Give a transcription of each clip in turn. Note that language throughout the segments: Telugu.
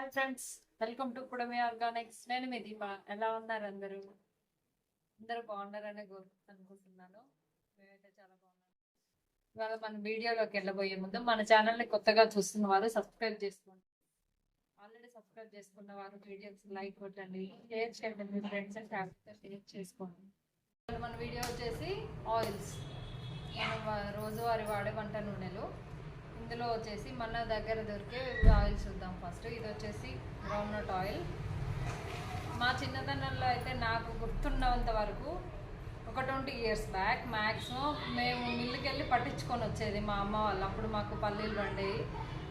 Hi friends welcome to Pudami organics నేను మీ దీప. ఎలా ఉన్నారు అందరూ? అందరూ బాగున్నారనే అనుకుంటున్నాను. మేమైతే చాలా బాగున్నాను ఇవాళ మన వీడియోలోకి వెళ్ళబోయే ముందు మన ఛానల్ని కొత్తగా చూస్తున్న వారు సబ్స్క్రైబ్ చేసుకోండి. ఆల్రెడీ సబ్స్క్రైబ్ చేసుకున్న వారు వీడియోస్ లైక్ కొట్టండి షేర్ చేయండి మీ ఫ్రెండ్స్ అండ్ ఫ్యామిలీతో షేర్ చేసుకోండి. మన వీడియో వచ్చేసి ఆయిల్స్ మనం రోజువారి వాడే వంట నూనెలు. ఇందులో వచ్చేసి మన దగ్గర దొరికే ఆయిల్ చూద్దాం ఫస్ట్ ఇది వచ్చేసి గ్రౌండ్నట్ ఆయిల్ మా చిన్నతనంలో అయితే నాకు గుర్తున్నంత వరకు ఒక ట్వంటీ ఇయర్స్ బ్యాక్ మ్యాక్సిమం మేము మిల్లుకి వెళ్ళి పట్టించుకొని వచ్చేది మా అమ్మ వాళ్ళు. అప్పుడు మాకు పల్లీలు పండేవి.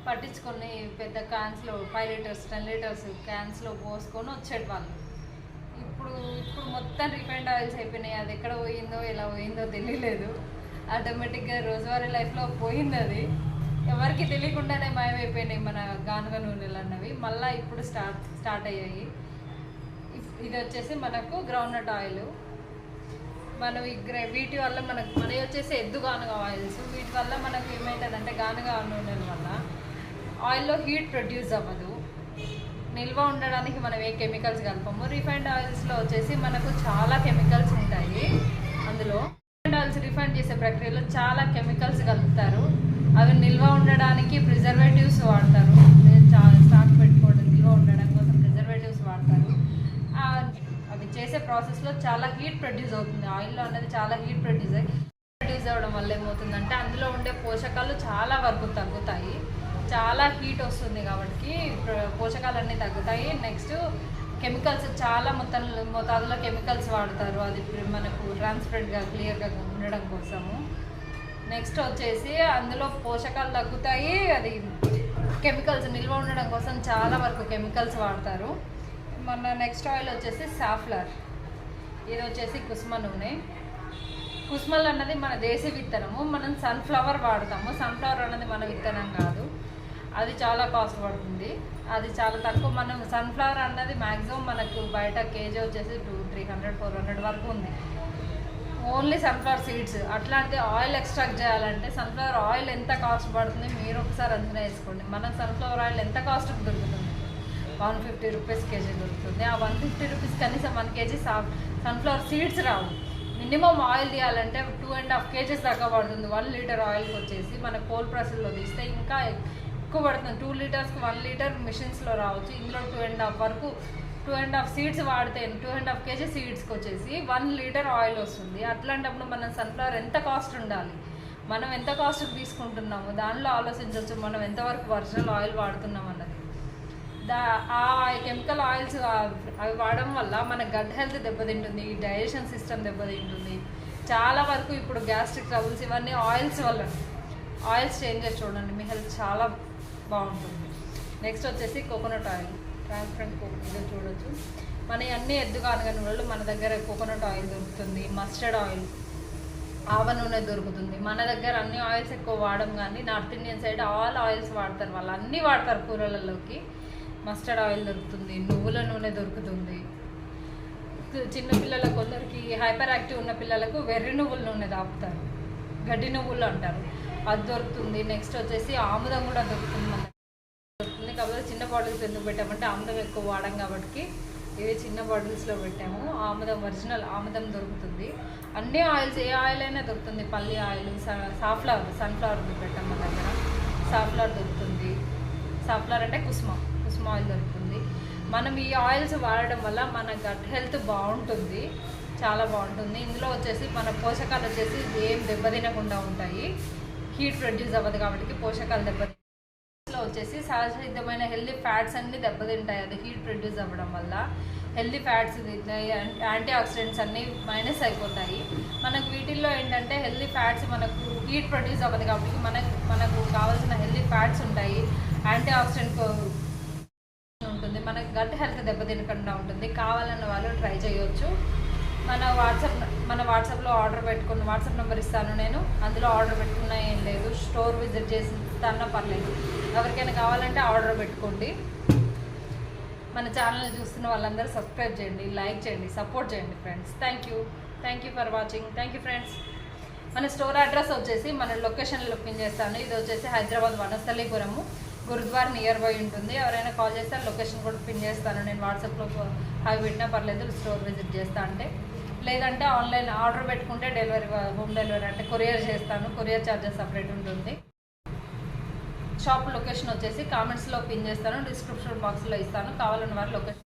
పట్టించుకొని పెద్ద క్యాన్స్లో ఫైవ్ లీటర్స్ టెన్ లీటర్స్ క్యాన్స్లో పోసుకొని వచ్చేటి వాళ్ళు ఇప్పుడు ఇప్పుడు మొత్తం రిఫైండ్ ఆయిల్స్ అయిపోయినాయి. అది ఎక్కడ పోయిందో ఎలా పోయిందో తెలియలేదు. ఆటోమేటిక్గా రోజువారీ లైఫ్లో పోయింది అది. ఎవరికి తెలియకుండానే మాయమైపోయినాయి మన గానుగ నూనెలు అన్నవి మళ్ళీ ఇప్పుడు స్టార్ట్ స్టార్ట్ అయ్యాయి. ఇది వచ్చేసి మనకు గ్రౌండ్నట్ ఆయిల్ మనం ఈ వీటి వల్ల మనకు మనవి వచ్చేసి ఎద్దు గానుగ ఆయిల్స్ వీటి వల్ల మనకు ఏమవుతుందంటే గానుగ నూనెల వల్ల ఆయిల్లో హీట్ ప్రొడ్యూస్ అవ్వదు. నిల్వ ఉండడానికి మనం ఏ కెమికల్స్ కలపము. రిఫైండ్ ఆయిల్స్లో వచ్చేసి మనకు చాలా కెమికల్స్ ఉంటాయి. అందులో రిఫైండ్ ఆయిల్స్ రిఫైండ్ చేసే ప్రక్రియలో చాలా కెమికల్స్ కలుపుతారు. అవి నిల్వ ఉండడానికి ప్రిజర్వేటివ్స్ వాడతారు. స్టాక్ పెట్టుకోవడం నిల్వ ఉండడం కోసం ప్రిజర్వేటివ్స్ వాడతారు. అవి చేసే ప్రాసెస్లో చాలా హీట్ ప్రొడ్యూస్ అవుతుంది. ఆయిల్లో అనేది చాలా హీట్ ప్రొడ్యూస్ అయ్యి ప్రొడ్యూస్ అవ్వడం వల్ల ఏమవుతుందంటే అందులో ఉండే పోషకాలు చాలా వరకు తగ్గుతాయి. చాలా హీట్ వస్తుంది కాబట్టి పోషకాలు పోషకాలన్నీ తగ్గుతాయి. నెక్స్ట్ కెమికల్స్ చాలా మొత్తం మోతాదులో కెమికల్స్ వాడతారు. అది మనకు ట్రాన్స్పరెంట్గా క్లియర్గా ఉండడం కోసము. నెక్స్ట్ వచ్చేసి అందులో పోషకాలు తగ్గుతాయి. అది కెమికల్స్ నిల్వ ఉండడం కోసం చాలా వరకు కెమికల్స్ వాడతారు. మన నెక్స్ట్ ఆయిల్ వచ్చేసి సాఫ్లర్. ఇది వచ్చేసి కుసుమ నూనె. కుసుమల్ అన్నది మన దేశీ విత్తనము. మనం సన్ఫ్లవర్ వాడతాము. సన్ఫ్లవర్ అన్నది మన విత్తనం కాదు. అది చాలా కాస్ట్ పడుతుంది. అది చాలా తక్కువ. మనం సన్ఫ్లవర్ అన్నది మ్యాక్సిమం మనకు బయట కేజీ వచ్చేసి two three hundred four hundred వరకు ఉంది. ఓన్లీ సన్ఫ్లవర్ సీడ్స్ అట్లాంటి ఆయిల్ ఎక్స్ట్రాక్ట్ చేయాలంటే సన్ఫ్లవర్ ఆయిల్ ఎంత కాస్ట్ పడుతుంది మీరు ఒకసారి అంచనా వేసుకోండి. మనం సన్ఫ్లవర్ ఆయిల్ ఎంత కాస్ట్కి దొరుకుతుంది? వన్ ఫిఫ్టీ రూపీస్ కేజీ దొరుకుతుంది. ఆ వన్ ఫిఫ్టీ రూపీస్ కనీసం వన్ కేజీ సన్ఫ్లవర్ సీడ్స్ రావు. మినిమం ఆయిల్ తీయాలంటే టూ అండ్ హాఫ్ కేజీస్ దాకా పడుతుంది. వన్ లీటర్ ఆయిల్కి వచ్చేసి మన కోల్ ప్రెస్లో తీస్తే ఇంకా ఎక్కువ పడుతుంది. టూ లీటర్స్కి వన్ లీటర్ మిషన్స్లో రావచ్చు. ఇందులో టూ అండ్ హాఫ్ వరకు టూ అండ్ హాఫ్ సీడ్స్ వాడితే టూ అండ్ హాఫ్ కేజీ సీడ్స్కి వచ్చేసి వన్ లీటర్ ఆయిల్ వస్తుంది. అట్లాంటప్పుడు మనం సన్ఫ్లవర్ ఎంత కాస్ట్ ఉండాలి? మనం ఎంత కాస్ట్కి తీసుకుంటున్నాము? దానిలో ఆలోచించవచ్చు మనం ఎంతవరకు ఒరిజినల్ ఆయిల్ వాడుతున్నాం అన్నది. దా ఆ కెమికల్ ఆయిల్స్ అవి వాడడం వల్ల మన గట్ హెల్త్ దెబ్బతింటుంది డైజెషన్ సిస్టమ్ దెబ్బతింటుంది. చాలా వరకు ఇప్పుడు గ్యాస్ట్రిక్ ట్రబుల్స్ ఇవన్నీ ఆయిల్స్ వల్ల ఆయిల్స్ చేంజ్ చేసి చూడండి మీ హెల్త్ చాలా బాగుంటుంది. నెక్స్ట్ వచ్చేసి కోకోనట్ ఆయిల్ ట్రాన్స్పరెంట్ కోకోనట్ చూడొచ్చు. మన అన్ని ఎద్దుగా కానగని వాళ్ళు మన దగ్గర కోకోనట్ ఆయిల్ దొరుకుతుంది మస్టర్డ్ ఆయిల్ ఆవ నూనె దొరుకుతుంది. మన దగ్గర అన్ని ఆయిల్స్ ఎక్కువ వాడడం కానీ north Indian side all oils వాడతారు. వాళ్ళు అన్నీ వాడతారు కూరలలోకి. మస్టర్డ్ ఆయిల్ దొరుకుతుంది నువ్వుల నూనె దొరుకుతుంది. చిన్న పిల్లల కొందరికి హైపర్ యాక్టివ్ ఉన్న పిల్లలకు వెర్రి నువ్వుల నూనె తాపుతారు గడ్డి నువ్వులు అంటారు. అది దొరుకుతుంది. నెక్స్ట్ వచ్చేసి ఆముదం కూడా దొరుకుతుంది దొరుకుతుంది కాకపోతే చిన్న బాటిల్స్ ఎందుకు పెట్టామంటే ఆముదం ఎక్కువ వాడం కాబట్టి ఇవి చిన్న బాటిల్స్లో పెట్టాము. ఆముదం ఒరిజినల్ ఆముదం దొరుకుతుంది. అన్ని ఆయిల్స్ ఏ ఆయిల్ అయినా దొరుకుతుంది. పల్లి ఆయిల్ సాఫ్లవర్ సన్ఫ్లవర్ పెట్టాం మన దగ్గర. సాఫ్లవర్ దొరుకుతుంది. సాఫ్లవర్ అంటే కుసుమ. కుసుమ ఆయిల్ దొరుకుతుంది. మనం ఈ ఆయిల్స్ వాడడం వల్ల మన గట్ హెల్త్ బాగుంటుంది. చాలా బాగుంటుంది. ఇందులో వచ్చేసి మన పోషకాలు వచ్చేసి ఏం దెబ్బతినకుండా ఉంటాయి. హీట్ ప్రొడ్యూస్ అవ్వదు కాబట్టి పోషకాలు దెబ్బ వచ్చేసి సహజసిద్ధమైన హెల్దీ ఫ్యాట్స్ అన్ని దెబ్బతింటాయి. అది హీట్ ప్రొడ్యూస్ అవ్వడం వల్ల హెల్దీ ఫ్యాట్స్ యాంటీ ఆక్సిడెంట్స్ అన్నీ మైనస్ అయిపోతాయి. మనకు వీటిల్లో ఏంటంటే హెల్దీ ఫ్యాట్స్ మనకు హీట్ ప్రొడ్యూస్ అవ్వదు కాబట్టి మనకు మనకు కావాల్సిన హెల్దీ ఫ్యాట్స్ ఉంటాయి. యాంటీ ఆక్సిడెంట్ ఉంటుంది. మనకు గట్ హెల్త్ దెబ్బతినకుండా ఉంటుంది. కావాలన్న వాళ్ళు ట్రై చేయొచ్చు. మన వాట్సాప్ మన వాట్సాప్లో ఆర్డర్ పెట్టుకుని వాట్సాప్ నెంబర్ ఇస్తాను నేను. అందులో ఆర్డర్ పెట్టుకున్నా ఏం లేదు. స్టోర్ విజిట్ చేసి ఇస్తానో పర్లేదు. ఎవరికైనా కావాలంటే ఆర్డర్ పెట్టుకోండి. మన ఛానల్ చూస్తున్న వాళ్ళందరూ సబ్స్క్రైబ్ చేయండి లైక్ చేయండి సపోర్ట్ చేయండి friends. Thank you thank you for watching thank you friends మన స్టోర్ అడ్రస్ వచ్చేసి మన లొకేషన్ లొకిన్ చేస్తాను. ఇది వచ్చేసి హైదరాబాద్ వనస్థలీపురము. గురుద్వార్ నియర్ బై ఉంటుంది. ఎవరైనా కాల్ చేస్తే లొకేషన్ కూడా పిన్ చేస్తాను. నేను వాట్సాప్లో అవి పెట్టినా పర్లేదు స్టోర్ విజిట్ చేస్తా అంటే. లేదంటే ఆన్లైన్ ఆర్డర్ పెట్టుకుంటే డెలివరీ హోమ్ డెలివరీ అంటే కొరియర్ చేస్తాను. కొరియర్ ఛార్జెస్ సపరేట్ ఉంటుంది. షాప్ లొకేషన్ వచ్చేసి కామెంట్స్లో పిన్ చేస్తాను. డిస్క్రిప్షన్ బాక్స్లో ఇస్తాను. కావాలని వారు లొకేషన్